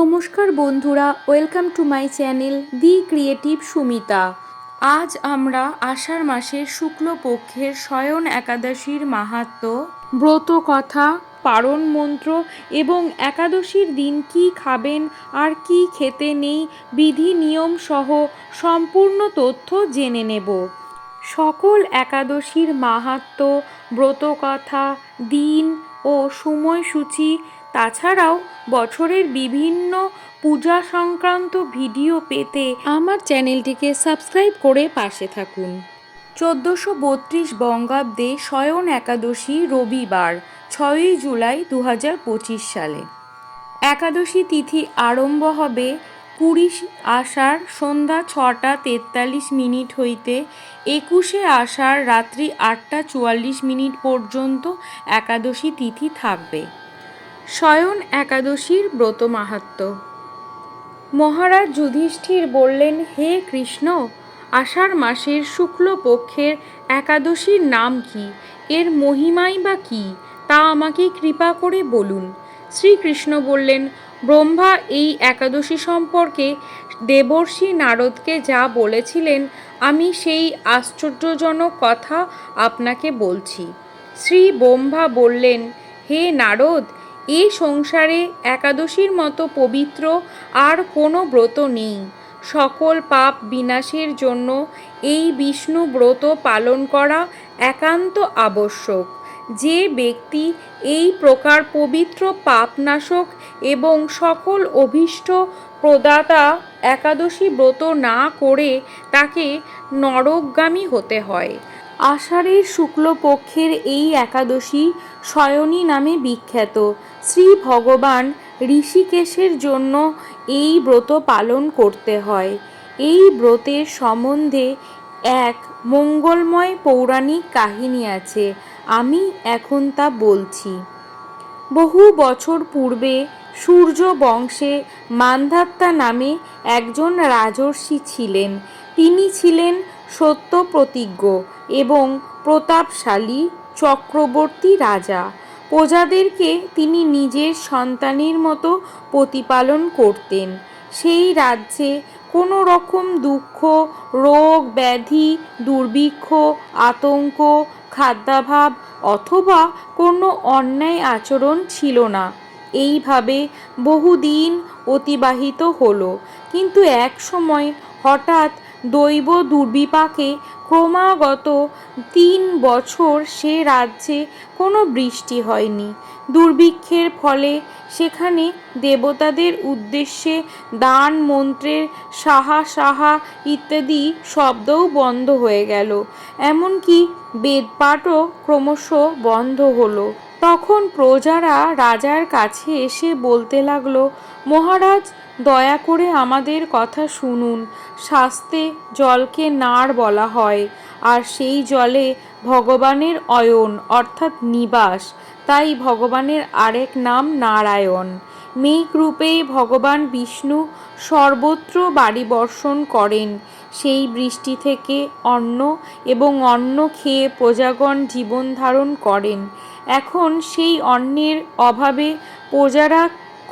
নমস্কার বন্ধুরা, welcome to my channel the creative Sumita. আজ আমরা আষাঢ় মাসের শুক্লপক্ষের শয়ন একাদশীর মাহাত্ম্য ব্রত কথা পারণ মন্ত্র এবং একাদশীর দিন কি খাবেন আর কি খেতে নেই বিধি নিয়ম সহ সম্পূর্ণ তথ্য জেনে নেব। সকল একাদশীর মাহাত্ম্য ব্রতকথা, দিন ও সময়সূচি তাছাড়াও বছরের বিভিন্ন পূজা সংক্রান্ত ভিডিও পেতে আমার চ্যানেলটিকে সাবস্ক্রাইব করে পাশে থাকুন। চোদ্দোশো বত্রিশ বঙ্গাব্দে শয়ন একাদশী রবিবার, ছয়ই জুলাই দু হাজার পঁচিশ সালে। একাদশী তিথি আরম্ভ হবে কুড়ি আষাঢ় সন্ধ্যা ছটা তেতাল্লিশ মিনিট হইতে একুশে আষাঢ় রাত্রি আটটা চুয়াল্লিশ মিনিট পর্যন্ত একাদশী তিথি থাকবে। শয়ন একাদশীর ব্রত মাহাত্ম্য। মহারাজ যুধিষ্ঠির বললেন, হে কৃষ্ণ, আষাঢ় মাসের শুক্লপক্ষের একাদশীর নাম কি? এর মহিমাই বা কি? তা আমাকে কৃপা করে বলুন। শ্রীকৃষ্ণ বললেন, ব্রহ্মা এই একাদশী সম্পর্কে দেবর্ষি নারদকে যা বলেছিলেন, আমি সেই আশ্চর্যজনক কথা আপনাকে বলছি। শ্রী ব্রহ্মা বললেন, হে নারদ এ সংসারে একাদশীর মতো পবিত্র আর কোনো ব্রত নেই। সকল পাপ বিনাশের জন্য এই বিষ্ণু ব্রত পালন করা একান্ত আবশ্যক। যে ব্যক্তি এই প্রকার পবিত্র পাপনাশক এবং সকল অভীষ্ট প্রদাতা একাদশী ব্রত না করে তাকে নরকগামী হতে হয়। আষাঢ়ের শুক্লপক্ষের এই একাদশী শয়নী নামে বিখ্যাত। শ্রী ভগবান ঋষিকেশের জন্য এই ব্রত পালন করতে হয়। এই ব্রতের সম্বন্ধে এক মঙ্গলময় পৌরাণিক কাহিনী আছে, আমি এখন তা বলছি। বহু বছর পূর্বে সূর্য বংশে মান্ধাত্তা নামে একজন রাজর্ষি ছিলেন। তিনি ছিলেন সত্য প্রতিজ্ঞ এবং প্রতাপশালী চক্রবর্তী রাজা। প্রজাদেরকে তিনি নিজের সন্তানের মতো প্রতিপালন করতেন। সেই রাজ্যে কোনো রকম দুঃখ, রোগ, ব্যাধি, দুর্ভিক্ষ, আতঙ্ক, খাদ্যাভাব অথবা কোনো অন্যায় আচরণ ছিল না। এইভাবে বহুদিন অতিবাহিত হলো। কিন্তু এক সময় হঠাৎ দৈব দুর্বিপাকে ক্রমাগত তিন বছর সে রাজ্যে কোনো বৃষ্টি হয়নি। দুর্ভিক্ষের ফলে সেখানে দেবতাদের উদ্দেশ্যে দান মন্ত্রের সাহা সাহা ইত্যাদি শব্দও বন্ধ হয়ে গেল। এমনকি বেদপাঠও ক্রমশ বন্ধ হলো। তখন প্রজারা রাজার কাছে এসে বলতে লাগল, মহারাজ দয়া করে আমাদের কথা শুনুন। শাস্তে জলকে নাড় বলা হয়, আর সেই জলে ভগবানের অয়ন, অর্থাৎ নিবাস। তাই ভগবানের আরেক নাম নারায়ণ। মেঘ রূপেই ভগবান বিষ্ণু সর্বত্র বাড়ি বর্ষণ করেন। সেই বৃষ্টি থেকে অন্ন এবং অন্ন খেয়ে প্রজাগণ জীবন ধারণ করেন। এখন সেই অন্নের অভাবে প্রজারা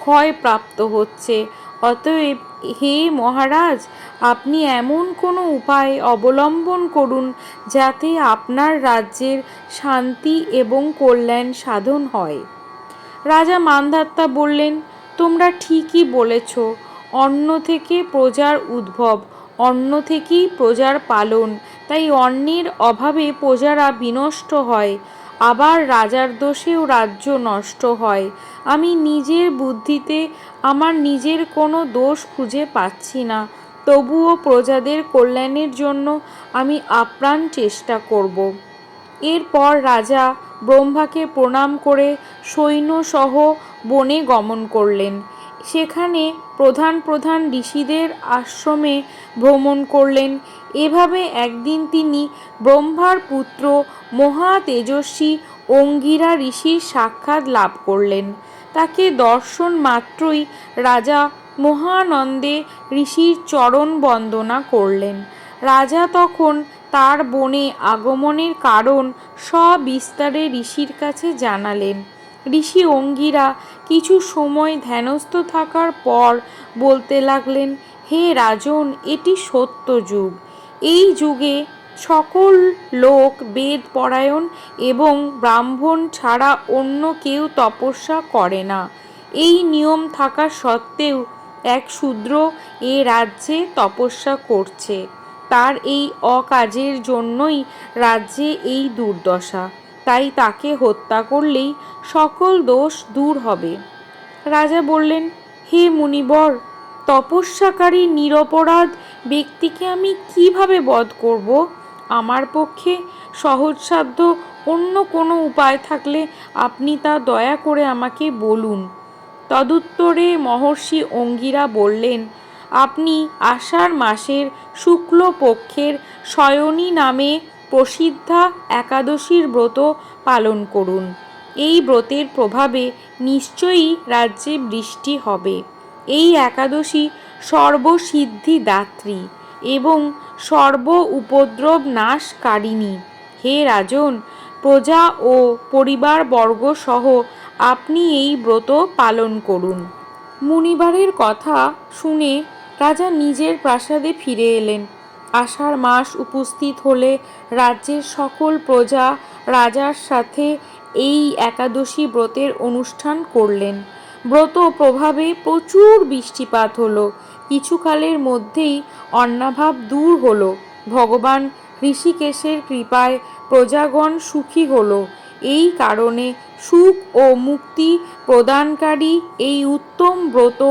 ক্ষয়প্রাপ্ত হচ্ছে। অতএব হে মহারাজ, আপনি এমন কোনো উপায় অবলম্বন করুন যাতে আপনার রাজ্যের শান্তি এবং কল্যাণ সাধন হয়। রাজা মান্ধাত্তা বললেন, তোমরা ঠিকই বলেছ, অন্ন থেকে প্রজার উদ্ভব, অন্ন থেকেই প্রজার পালন, তাই অন্নের অভাবে প্রজারা বিনষ্ট হয়। আবার রাজার দোষেও রাজ্য নষ্ট হয়। আমি নিজের বুদ্ধিতে আমার নিজের কোনো দোষ খুঁজে পাচ্ছি না। তবুও প্রজাদের কল্যাণের জন্য আমি আপ্রাণ চেষ্টা করব। এরপর রাজা ব্রহ্মাকে প্রণাম করে সৈন্যসহ বনে গমন করলেন। সেখানে প্রধান প্রধান ঋষিদের আশ্রমে ভ্রমণ করলেন। এভাবে একদিন তিনি ব্রহ্মার পুত্র মহা তেজস্বী অঙ্গিরা ঋষির সাক্ষাৎ লাভ করলেন। তাকে দর্শন মাত্রই রাজা মহানন্দে ঋষির চরণ বন্দনা করলেন। রাজা তখন তার বনে আগমনের কারণ সবিস্তারে ঋষির কাছে জানালেন। ঋষি অঙ্গিরা কিছু সময় ধ্যানস্থ থাকার পর বলতে লাগলেন, হে রাজন, এটি সত্য যুগ। এই যুগে সকল লোক বেদ পরায়ণ এবং ব্রাহ্মণ ছাড়া অন্য কেউ তপস্যা করে না। এই নিয়ম থাকা সত্ত্বেও এক শূদ্র এ রাজ্যে তপস্যা করছে। তার এই অকাজের জন্যই রাজ্যে এই দুর্দশা। তাই তাকে হত্যা করলেই সকল দোষ দূর হবে। রাজা বললেন, হে মুনিবর, তপস্যাকারী নিরপরাধ ব্যক্তিকে আমি কীভাবে বধ করব? আমার পক্ষে সহজসাধ্য অন্য কোনো উপায় থাকলে আপনি তা দয়া করে আমাকে বলুন। তদুত্তরে মহর্ষি অঙ্গিরা বললেন, আপনি আষাঢ় মাসের শুক্লপক্ষের শয়নী নামে প্রসিদ্ধা একাদশীর ব্রত পালন করুন। এই ব্রতের প্রভাবে নিশ্চয়ই রাজ্যে বৃষ্টি হবে। এই একাদশী সর্বসিদ্ধিদাত্রী এবং সর্ব উপদ্রব নাশকারিণী। হে রাজন, প্রজা ও পরিবারবর্গ সহ আপনি এই ব্রত পালন করুন। মুনিবারের কথা শুনে রাজা নিজের প্রাসাদে ফিরে এলেন। আষাঢ় মাস উপস্থিত হলে রাজ্যের সকল প্রজা রাজার সাথে এই একাদশী ব্রতের অনুষ্ঠান করলেন। ব্রত প্রভাবে প্রচুর বৃষ্টিপাত হলো। কিছুকালের মধ্যেই অন্নাভাব দূর হলো। ভগবান ঋষিকেশের কৃপায় প্রজাগণ সুখী হলো। এই কারণে সুখ ও মুক্তি প্রদানকারী এই উত্তম ব্রত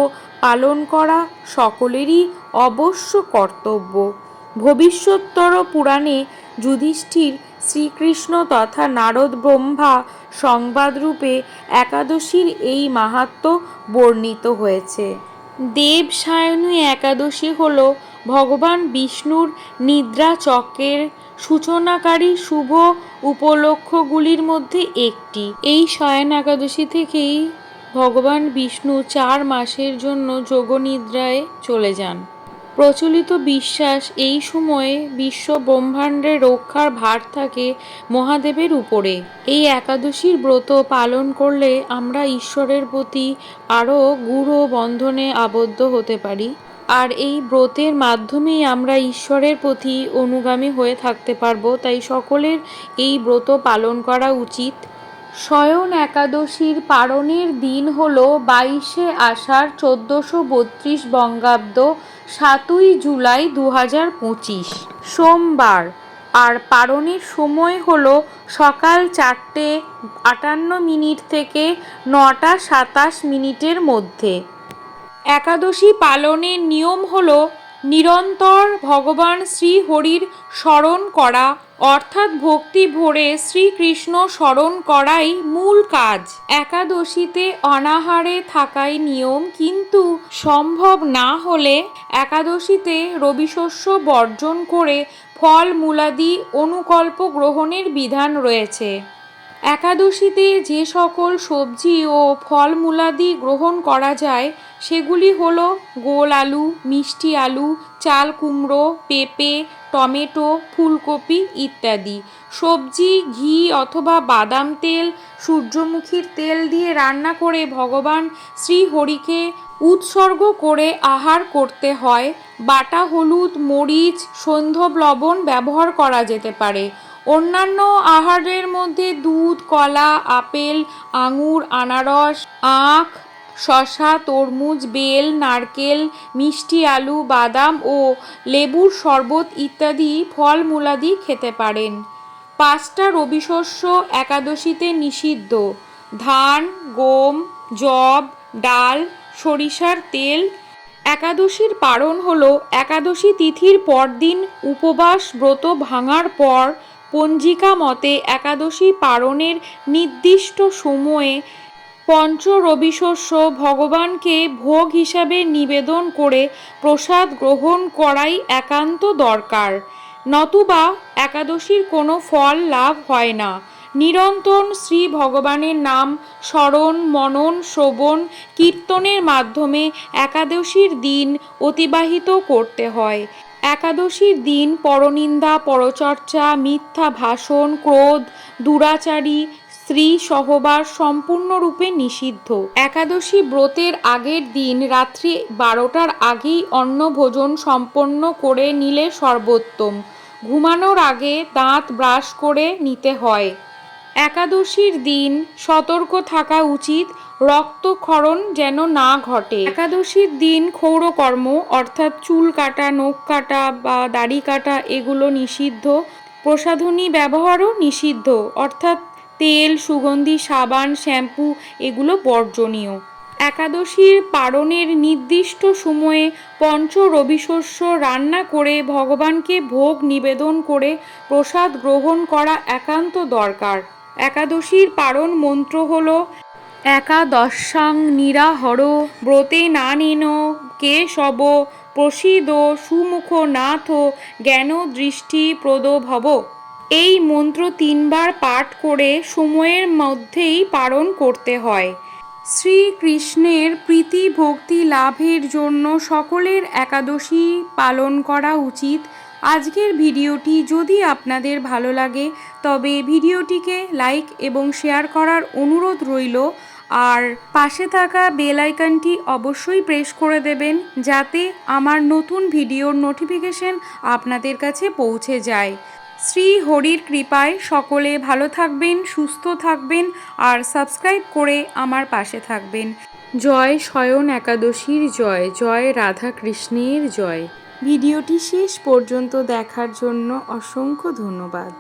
পালন করা সকলেরই অবশ্য কর্তব্য। ভবিষ্যত্তর পুরাণে যুধিষ্ঠির শ্রীকৃষ্ণ তথা নারদ ব্রহ্মা সংবাদরূপে একাদশীর এই মাহাত্ম বর্ণিত হয়েছে। দেব সায়নী একাদশী হল ভগবান বিষ্ণুর নিদ্রা চক্রের সূচনাকারী শুভ উপলক্ষগুলির মধ্যে একটি। এই শয়ন একাদশী থেকেই ভগবান বিষ্ণু চার মাসের জন্য যোগনিদ্রায় চলে যান। প্রচলিত বিশ্বাস এই সময়ে বিশ্ব ব্রহ্মাণ্ডের রক্ষার ভার থাকে মহাদেবের উপরে। এই একাদশীর ব্রত পালন করলে আমরা ঈশ্বরের প্রতি আরও গূঢ় বন্ধনে আবদ্ধ হতে পারি। আর এই ব্রতের মাধ্যমেই আমরা ঈশ্বরের প্রতি অনুগামী হয়ে থাকতে পারব। তাই সকলের এই ব্রত পালন করা উচিত। শয়ন একাদশীর পারণের দিন হল বাইশে আষাঢ় চোদ্দোশো বত্রিশ বঙ্গাব্দ সাতই জুলাই দু হাজার পঁচিশ, সোমবার। আর পারণের সময় হল সকাল চারটে আটান্ন মিনিট থেকে নটা সাতাশ মিনিটের মধ্যে। একাদশী পালনের নিয়ম হল নিরন্তর ভগবান শ্রীহরির স্মরণ করা, অর্থাৎ ভক্তি ভরে শ্রীকৃষ্ণ স্মরণ করাই মূল কাজ। একাদশীতে অনাহারে থাকাই নিয়ম, কিন্তু সম্ভব না হলে একাদশীতে রবিশস্য বর্জন করে ফল মূলাদি অনুকল্প গ্রহণের বিধান রয়েছে। একাদশীতে যে সকল সবজি ও ফলমূলাদি গ্রহণ করা যায় সেগুলি হলো গোল আলু, মিষ্টি আলু, চাল কুমড়ো, পেঁপে, টমেটো, ফুলকপি ইত্যাদি। সবজি, ঘি অথবা বাদাম তেল, সূর্যমুখীর তেল দিয়ে রান্না করে ভগবান শ্রীহরিকে উৎসর্গ করে আহার করতে হয়। বাটা, হলুদ, মরিচ সৈন্ধব লবণ ব্যবহার করা যেতে পারে। অন্যান্য আহারের মধ্যে দুধ, কলা, আপেল, আঙুর, আনারস, আখ শশা তরমুজ, বেল, নারকেল, মিষ্টি আলু, বাদাম ও লেবুর শরবত ইত্যাদি ফলমূলাদি খেতে পারেন। পাঁচটা রবিশস্য একাদশীতে নিষিদ্ধ। ধান, গম জব ডাল, সরিষার তেল। একাদশীর পারণ হল একাদশী তিথির পরদিন উপবাস ব্রত ভাঙার পর পঞ্জিকা মতে একাদশী পারণের নির্দিষ্ট সময়ে পঞ্চ রবিশস্য ভগবানকে ভোগ হিসাবে নিবেদন করে প্রসাদ গ্রহণ করাই একান্ত দরকার। নতুবা একাদশীর কোনো ফল লাভ হয় না। নিরন্তর শ্রী ভগবানের নাম স্মরণ, মনন, শ্রবণ, কীর্তনের মাধ্যমে একাদশীর দিন অতিবাহিত করতে হয়। একাদশীর দিন পরনিন্দা, পরচর্চা, মিথ্যা ভাষণ, ক্রোধ, দুরাচারী স্ত্রী সহবাস সম্পূর্ণরূপে নিষিদ্ধ। একাদশী ব্রতের আগের দিন রাত্রি বারোটার আগেই অন্ন ভোজন সম্পন্ন করে নিলে সর্বোত্তম। ঘুমানোর আগে দাঁত ব্রাশ করে নিতে হয়। একাদশীর দিন সতর্ক থাকা উচিত, রক্তক্ষরণ যেন না ঘটে। একাদশীর দিন ক্ষৌরকর্ম, অর্থাৎ চুল কাটা, নখ কাটা বা দাড়ি কাটা, এগুলো নিষিদ্ধ। প্রসাধনী ব্যবহারও নিষিদ্ধ, অর্থাৎ তেল, সুগন্ধি, সাবান, শ্যাম্পু, এগুলো বর্জনীয়। একাদশীর পারণের নির্দিষ্ট সময়ে পঞ্চ রবিশস্য রান্না করে ভগবানকে ভোগ নিবেদন করে প্রসাদ গ্রহণ করা একান্ত দরকার। একাদশীর পারণ মন্ত্র হল, একাদশাং নিরাহর, ব্রতে না নেন কে শব প্রসিদ, সুমুখ নাথ, জ্ঞান দৃষ্টি প্রদ ভব এই মন্ত্র তিনবার পাঠ করে সময়ের মধ্যেই পালন করতে হয়। শ্রীকৃষ্ণের প্রীতি ভক্তি লাভের জন্য সকলের একাদশী পালন করা উচিত। আজকের ভিডিওটি যদি আপনাদের ভালো লাগে, তবে ভিডিওটিকে লাইক এবং শেয়ার করার অনুরোধ রইল। আর পাশে থাকা বেল আইকনটি অবশ্যই প্রেস করে দেবেন, যাতে আমার নতুন ভিডিওর নোটিফিকেশন আপনাদের কাছে পৌঁছে যায়। শ্রী হরির কৃপায় সকলে ভালো থাকবেন, সুস্থ থাকবেন আর সাবস্ক্রাইব করে আমার পাশে থাকবেন। জয় শয়ন একাদশীর জয় জয় রাধা কৃষ্ণের জয়। ভিডিওটি শেষ পর্যন্ত দেখার জন্য অসংখ্য ধন্যবাদ।